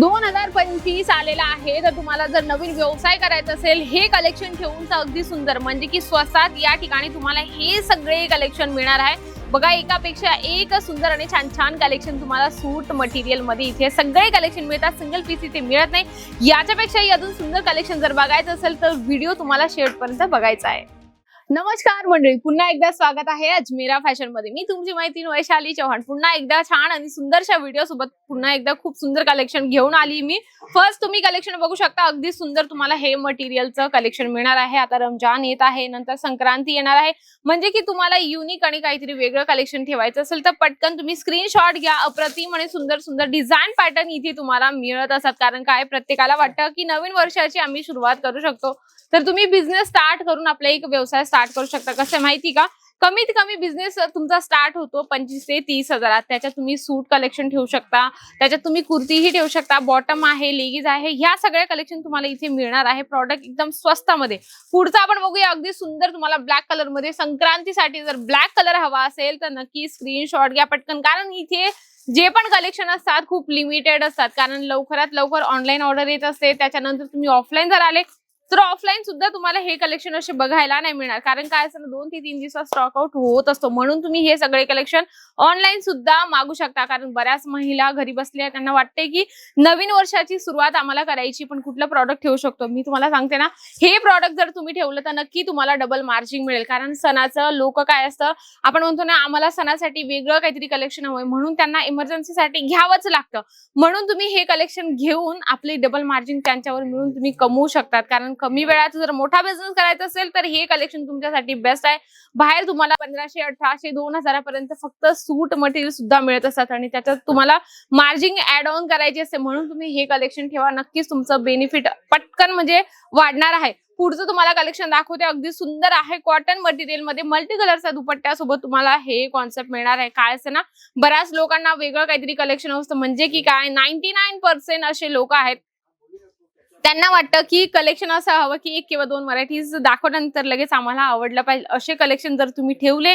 दोन हजार पंचवीस आलेला आहे. तर तुम्हाला जर नवीन व्यवसाय करायचा असेल हे कलेक्शन ठेवून तर अगदी सुंदर. म्हणजे की स्वस्तात या ठिकाणी तुम्हाला हे सगळे कलेक्शन मिळणार आहे. बघा एकापेक्षा एक सुंदर आणि छान छान कलेक्शन तुम्हाला सूट मटेरियलमध्ये इथे सगळे कलेक्शन मिळतात. सिंगल पीस इथे मिळत नाही. याच्यापेक्षाही अजून सुंदर कलेक्शन जर बघायचं असेल तर व्हिडिओ तुम्हाला शेवटपर्यंत बघायचा आहे. नमस्कार मंडळी पुन्हा एकदा स्वागत आहे अजमेरा फॅशनमध्ये. मी तुमची मैत्रीण वैशाली चव्हाण. पुन्हा एकदा छान आणि सुंदरशा व्हिडिओ सोबत पुन्हा एकदा खूप सुंदर कलेक्शन घेऊन आली मी. फर्स्ट तुम्ही कलेक्शन बघू शकता. अगदी सुंदर तुम्हाला हे मटेरियलचं कलेक्शन मिळणार आहे. आता रमजान येत आहे नंतर संक्रांती येणार आहे. म्हणजे की तुम्हाला युनिक आणि काहीतरी वेगळं कलेक्शन ठेवायचं असेल तर पटकन तुम्ही स्क्रीनशॉट घ्या. अप्रतिम आणि सुंदर सुंदर डिझाईन पॅटर्न इथे तुम्हाला मिळत असतात. कारण काय? प्रत्येकाला वाटतं की नवीन वर्षाची आम्ही सुरुवात करू शकतो. तर तुम्ही बिझनेस स्टार्ट करून आपला एक व्यवसाय स्टार्ट करू शकता. कसं माहिती का? कमीत कमी बिझनेस तुमचा स्टार्ट होतो पंचवीस ते तीस हजारात. त्याच्यात तुम्ही सूट कलेक्शन ठेवू शकता. त्याच्यात तुम्ही कुर्तीही ठेवू शकता. बॉटम आहे लेगीज आहे. ह्या सगळ्या कलेक्शन तुम्हाला इथे मिळणार आहे. प्रॉडक्ट एकदम स्वस्तामध्ये. पुढचा आपण बघूया. अगदी सुंदर तुम्हाला ब्लॅक कलरमध्ये संक्रांतीसाठी जर ब्लॅक कलर हवा असेल तर नक्की स्क्रीनशॉट घ्या पटकन. कारण इथे जे पण कलेक्शन असतात खूप लिमिटेड असतात. कारण लवकरात लवकर ऑनलाईन ऑर्डर येत असते. त्याच्यानंतर तुम्ही ऑफलाईन जर आले तर ऑफलाईन सुद्धा तुम्हाला हे कलेक्शन असे बघायला नाही मिळणार. कारण काय असतं दोन ते तीन दिवसात स्टॉक आउट होत असतो. म्हणून तुम्ही हे सगळे कलेक्शन ऑनलाईन सुद्धा मागू शकता. कारण बऱ्याच महिला घरी बसल्या त्यांना वाटते की नवीन वर्षाची सुरुवात आम्हाला करायची पण कुठलं प्रॉडक्ट ठेवू शकतो? मी तुम्हाला सांगते ना हे प्रॉडक्ट जर तुम्ही ठेवलं तर नक्की तुम्हाला डबल मार्जिन मिळेल. कारण सणाचं लोक काय असतं आपण म्हणतो ना आम्हाला सणासाठी वेगळं काहीतरी कलेक्शन हवंय. म्हणून त्यांना इमर्जन्सीसाठी घ्यावंच लागतं. म्हणून तुम्ही हे कलेक्शन घेऊन आपले डबल मार्जिन त्यांच्यावर मिळून तुम्ही कमवू शकतात. कारण कमी वेळात जर मोठा बिझनेस करायचा असेल तर हे कलेक्शन तुमच्यासाठी बेस्ट आहे. बाहेर तुम्हाला पंधराशे अठराशे दोन हजारापर्यंत फक्त सूट मटेरियल सुद्धा मिळत असतात आणि त्याच्यात तुम्हाला मार्जिन ऍड ऑन करायची असते. म्हणून तुम्ही हे कलेक्शन ठेवा. नक्कीच तुमचं बेनिफिट पटकन म्हणजे वाढणार आहे. पुढचं तुम्हाला कलेक्शन दाखवते. अगदी सुंदर आहे कॉटन मटेरियलमध्ये. मल्टी कलरचा दुपट्ट्यासोबत तुम्हाला हे कॉन्सेप्ट मिळणार आहे. काय असतं ना बऱ्याच लोकांना वेगळं काहीतरी कलेक्शन असतं. म्हणजे की काय? नाईन्टी नाईन पर्सेंट असे लोक आहेत. त्यांना वाटतं की कलेक्शन असं हवं की एक किंवा दोन व्हरायटीज दाखवल्यानंतर लगेच आम्हाला आवडलं पाहिजे. असे कलेक्शन जर तुम्ही ठेवले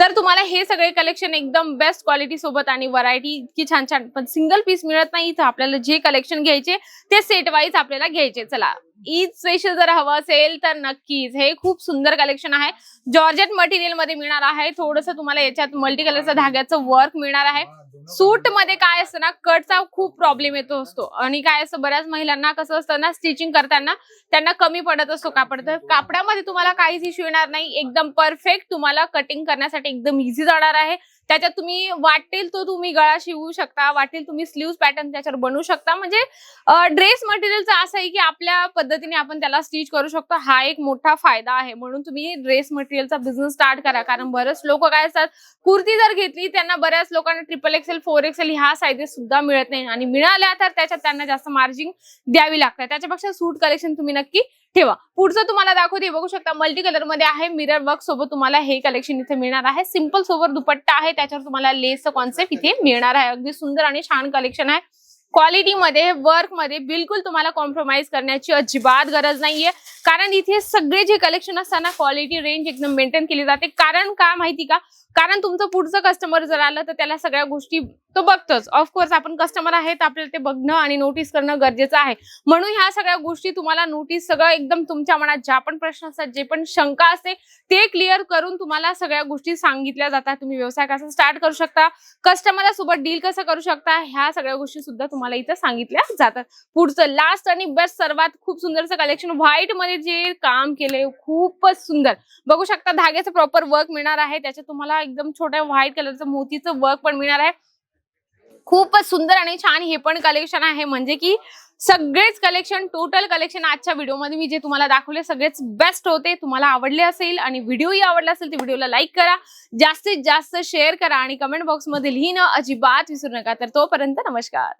तर तुम्हाला हे सगळे कलेक्शन एकदम बेस्ट क्वालिटी सोबत आणि व्हरायटी इतकी छान छान पण सिंगल पीस मिळत नाही तर आपल्याला जे कलेक्शन घ्यायचे ते सेट वाईज आपल्याला घ्यायचे. चला. ईद स्पेशल जर हवं असेल तर नक्कीच. हे खूप सुंदर कलेक्शन आहे. जॉर्जेट मटेरियलमध्ये मिळणार आहे. थोडस तुम्हाला याच्यात मल्टी कलरचं धाग्याचं वर्क मिळणार आहे. सूटमध्ये. काय असतं ना कटचा खूप प्रॉब्लेम येतो असतो. आणि काय असतं बऱ्याच महिलांना कसं असतं ना स्टिचिंग करताना त्यांना कमी पडत असतो कापड. तर कापडामध्ये तुम्हाला काहीच इश्यू येणार नाही. एकदम परफेक्ट तुम्हाला कटिंग करण्यासाठी एकदम इझी जाणार आहे. त्याच्यात तुम्ही वाटेल तो तुम्ही गळा शिवू शकता वाटेल तुम्ही स्लीव्ह पॅटर्न त्याच्यावर बनवू शकता. म्हणजे ड्रेस मटेरियलचा असं आहे की आपल्या पद्धतीने आपण त्याला स्टिच करू शकतो. हा एक मोठा फायदा आहे. म्हणून तुम्ही ड्रेस मटेरियलचा बिझनेस स्टार्ट करा. कारण बरेच लोक काय असतात कुर्ती जर घेतली त्यांना बऱ्याच लोकांना ट्रिपल एक्सेल फोर एक्सेल ह्या साईजेस सुद्धा मिळत नाही. आणि मिळाल्या तर त्याच्यात त्यांना जास्त मार्जिन द्यावी लागते. त्याच्यापेक्षा सूट कलेक्शन तुम्ही नक्की ठेवा. पुढचं तुम्हाला दाखवते बघू शकता मल्टी कलरमध्ये आहे मिरर वर्क सोबत तुम्हाला हे कलेक्शन इथे मिळणार आहे. सिंपल सोबत दुपट्टा आहे त्याच्यावर तुम्हाला लेस कॉन्सेप्ट इथे मिळणार आहे. अगदी सुंदर आणि छान कलेक्शन आहे. क्वालिटीमध्ये वर्कमध्ये बिलकुल तुम्हाला कॉम्प्रोमाइज करण्याची अजिबात गरज नाहीये. कारण इथे सगळे जे कलेक्शन असताना क्वालिटी रेंज एकदम मेंटेन केली जाते. कारण का माहिती का? कारण तुमचं पुढचं कस्टमर जर आलं तर त्याला सगळ्या गोष्टी तो बघतोच. ऑफकोर्स आपण कस्टमर आहे तर आपल्याला ते बघणं आणि नोटीस करणं गरजेचं आहे. म्हणून ह्या सगळ्या गोष्टी तुम्हाला नोटीस सगळं एकदम तुमच्या मनात ज्या पण प्रश्न असतात जे पण शंका असते ते क्लिअर करून तुम्हाला सगळ्या गोष्टी सांगितल्या जातात. तुम्ही व्यवसाय कसा स्टार्ट करू शकता कस्टमर सोबत डील कसं करू शकता ह्या सगळ्या गोष्टी सुद्धा तुम्हाला इथं सांगितल्या जातात. पुढचं लास्ट आणि बेस्ट सर्वात खूप सुंदरचं कलेक्शन व्हाईटमध्ये जे काम केले खूपच सुंदर. बघू शकता धाग्याचं प्रॉपर वर्क मिळणार आहे त्याच्यात तुम्हाला एकदम छोट्या व्हाईट कलरचं मोतीचं वर्क पण मिळणार आहे. खूपच सुंदर आणि छान हे पण कलेक्शन आहे. म्हणजे की सगळेच कलेक्शन टोटल कलेक्शन आजच्या व्हिडिओमध्ये मी जे तुम्हाला दाखवले सगळेच बेस्ट होते. तुम्हाला आवडले असेल आणि व्हिडिओही आवडला असेल तर व्हिडिओला लाईक करा. जास्तीत जास्त शेअर करा आणि कमेंट बॉक्समध्ये लिहिणं अजिबात विसरू नका. तर तोपर्यंत नमस्कार.